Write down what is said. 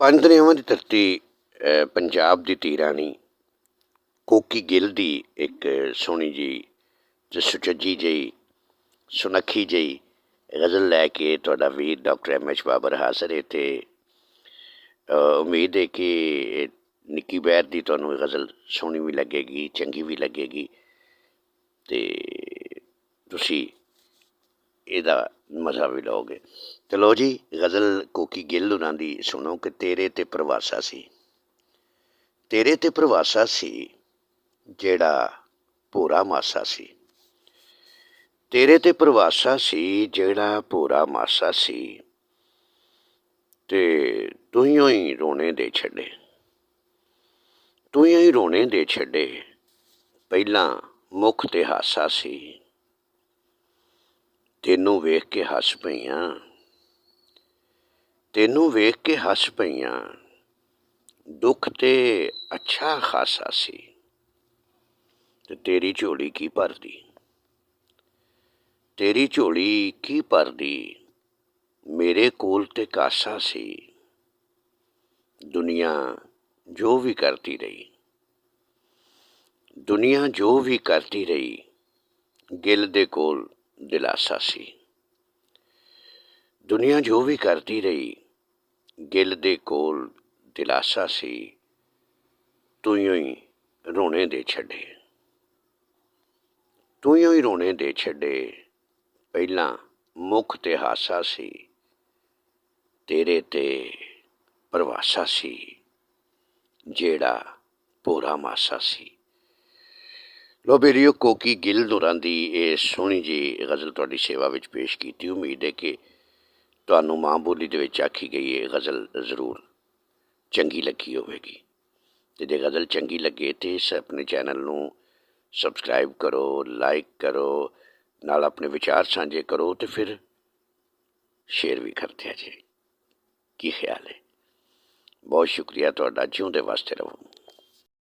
ਪੰਜ ਦਰਿਆਵਾਂ ਦੀ ਧਰਤੀ ਪੰਜਾਬ ਦੀ ਧੀ ਰਾਣੀ, ਕੋਕੀ ਗਿੱਲ ਦੀ ਇੱਕ ਸੋਹਣੀ ਜੀ ਤੇ ਸੁਚੱਜੀ ਜਿਹੀ ਸੁਨੱਖੀ ਜਿਹੀ ਗਜ਼ਲ ਲੈ ਕੇ ਤੁਹਾਡਾ ਵੀਰ ਡਾਕਟਰ ਐਮ ਐਚ ਬਾਬਰ ਹਾਜ਼ਰ ਹੈ ਤੇ ਉਮੀਦ ਹੈ ਕਿ ਨਿੱਕੀ ਬੈਰ ਦੀ ਤੁਹਾਨੂੰ ਇਹ ਗਜ਼ਲ ਸੋਹਣੀ ਵੀ ਲੱਗੇਗੀ, ਚੰਗੀ ਵੀ ਲੱਗੇਗੀ ਤੇ ਤੁਸੀਂ ਇਹਦਾ ਮਜ਼ਾ ਵੀ ਲਓਗੇ। ਚਲੋ ਜੀ, ਗਜ਼ਲ ਕੋਕੀ ਗਿੱਲ ਉਹਨਾਂ ਦੀ, ਸੁਣੋ ਕਿ ਤੇਰੇ ਤੇ ਪ੍ਰਵਾਸਾ ਸੀ। ਤੇਰੇ ਤੇ ਪ੍ਰਵਾਸਾ ਸੀ ਜਿਹੜਾ ਭੋਰਾ ਮਾਸਾ ਸੀ। ਤੇਰੇ ਤੇ ਪ੍ਰਵਾਸਾ ਸੀ ਜਿਹੜਾ ਭੋਰਾ ਮਾਸਾ ਸੀ। ਤੇ ਤੂੰ ਹੀ ਰੋਣੇ ਦੇ ਛੱਡੇ। ਤੂੰ ਹੀ ਰੋਣੇ ਦੇ ਛੱਡੇ। ਪਹਿਲਾਂ ਮੁਖ ਤੇ ਹਾਸਾ ਸੀ। ਤੈਨੂੰ ਵੇਖ ਕੇ ਹੱਸ ਪਈਆਂ। ਤੈਨੂੰ ਵੇਖ ਕੇ ਹੱਸ ਪਈਆਂ। ਦੁੱਖ ਤੇ ਅੱਛਾ ਖਾਸਾ ਸੀ। ਤੇ ਤੇਰੀ ਝੋਲੀ ਕੀ ਭਰਦੀ? ਤੇਰੀ ਝੋਲੀ ਕੀ ਭਰਦੀ? ਮੇਰੇ ਕੋਲ ਤੇ ਕਾਸਾ ਸੀ। ਦੁਨੀਆ ਜੋ ਵੀ ਕਰਦੀ ਰਹੀ। ਦੁਨੀਆ ਜੋ ਵੀ ਕਰਦੀ ਰਹੀ, ਗਿਲ ਦੇ ਕੋਲ ਦਿਲਾਸਾ ਸੀ। ਦੁਨੀਆ ਜੋ ਵੀ ਕਰਦੀ ਰਹੀ, ਗਿੱਲ ਦੇ ਕੋਲ ਦਿਲਾਸਾ ਸੀ। ਤੂੰ ਹੀ ਰੋਣੇ ਦੇ ਛੱਡੇ। ਤੂੰ ਹੀ ਰੋਣੇ ਦੇ ਛੱਡੇ। ਪਹਿਲਾਂ ਮੁਖ ਤੇ ਹਾਸਾ ਸੀ। ਤੇਰੇ ਤੇ ਪਰਵਾਸਾ ਸੀ। ਜਿਹੜਾ ਪੂਰਾ ਮਾਸਾ ਸੀ। ਲੋ ਵੀਡੀਓ ਕੋਕੀ ਗਿੱਲ ਦੁਰਾਂ ਦੀ ਇਹ ਸੋਹਣੀ ਜੀ ਗਜ਼ਲ ਤੁਹਾਡੀ ਸੇਵਾ ਵਿੱਚ ਪੇਸ਼ ਕੀਤੀ। ਉਮੀਦ ਹੈ ਕਿ ਤੁਹਾਨੂੰ ਮਾਂ ਬੋਲੀ ਦੇ ਵਿੱਚ ਆਖੀ ਗਈ ਇਹ ਗਜ਼ਲ ਜ਼ਰੂਰ ਚੰਗੀ ਲੱਗੀ ਹੋਵੇਗੀ। ਤੇ ਜੇ ਗਜ਼ਲ ਚੰਗੀ ਲੱਗੇ ਤੇ ਇਸ ਆਪਣੇ ਚੈਨਲ ਨੂੰ ਸਬਸਕ੍ਰਾਈਬ ਕਰੋ, ਲਾਈਕ ਕਰੋ, ਨਾਲ ਆਪਣੇ ਵਿਚਾਰ ਸਾਂਝੇ ਕਰੋ ਤੇ ਫਿਰ ਸ਼ੇਅਰ ਵੀ ਕਰਦੇ ਆ ਜੀ। ਕੀ ਖਿਆਲ ਹੈ? ਬਹੁਤ ਸ਼ੁਕਰੀਆ ਤੁਹਾਡਾ, ਜਿਉਂਦੇ ਵਾਸਤੇ ਰਹੋ।